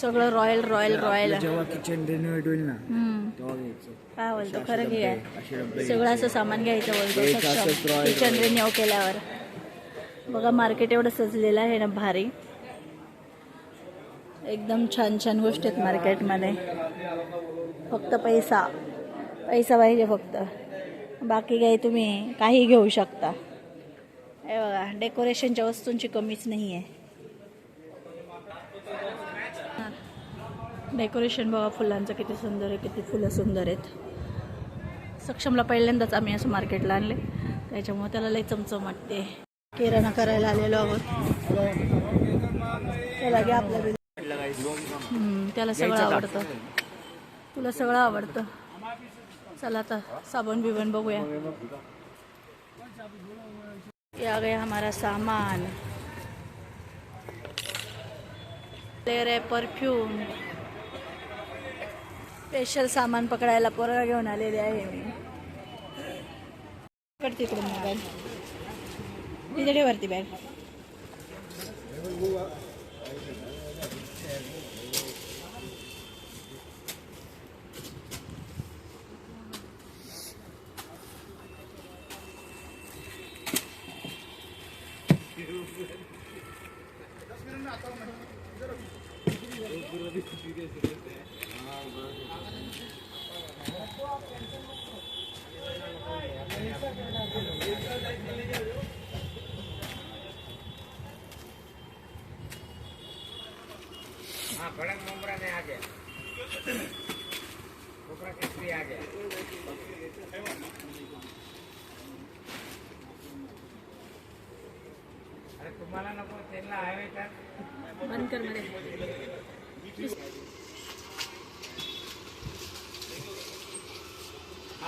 सगळं royal royal royal. जेव्हा kitchen renovate होईल ना हम्म. तेव्हा घ्यायचं. काय बोलतो? खरं डब्बे सगळं असं सामान घ्यायचं बोलतो किचन. रिन्यू केल्यावर. बघा मार्केट एवढं सजलेलं आहे ना भारी. एकदम छान छान गोष्टी आहेत मार्केटमध्ये फक्त पैसा. पैसा पाहिजे फक्त. बाकी काही तुम्ही काही घेऊ शकता. हे बघा डेकोरेशनच्या वस्तूंची कमीच नाही आहे डेकोरेशन बघा फुलांचं किती सुंदर आहे किती फुलं सुंदर आहेत. सक्षमला पहिल्यांदाच आम्ही असं मार्केटला आणले. त्याच्यामुळे त्याला लई चमचम वाटते. किराणा करायला आलेलो आहोत. त्याला घे आपलं बिल हम्म, त्याला सगळं आवडतं. तुला सगळं आवडतं. चला आता साबण बिबण बघूया. ये आ गया हमारा सामान. ले रहे परफ्यूम स्पेशल सामान पकडायला पोरगा घेऊन आलेले आहे मी. पकड इकडून मोबाईल तिथे वरती बॅग हाँ भड़क मुमरा में आ गया मुमरा केसरी आ गया अरे तुम्हाला नको त्यांना हायवे तर बंद कर मध्ये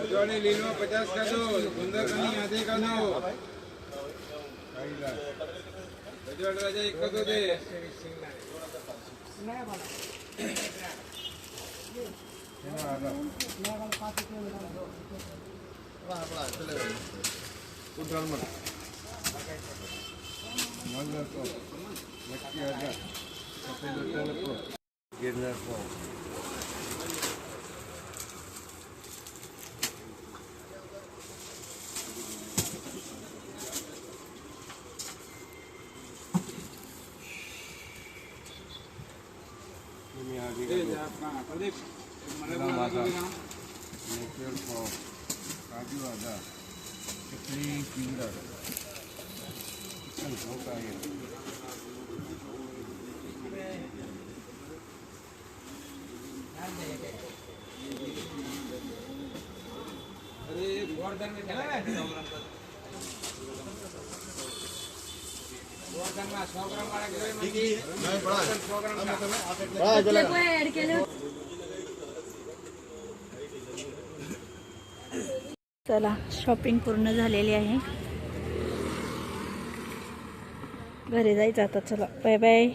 રજવાની લીલો પચાસ કાઢો ગુંદરની આધે કાઢો. રજવાડ રાજા એક કાઢો દે. ગિરનાર नेचर पाव काजू आदा चकली चिंगरा चिकन आहे अरे गोवर्धन में चला चला शॉपिंग पूर्ण झालेली आहे. घरी जायचं आता चला. Bye bye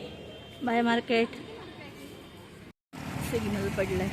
bye market signal पडलाय.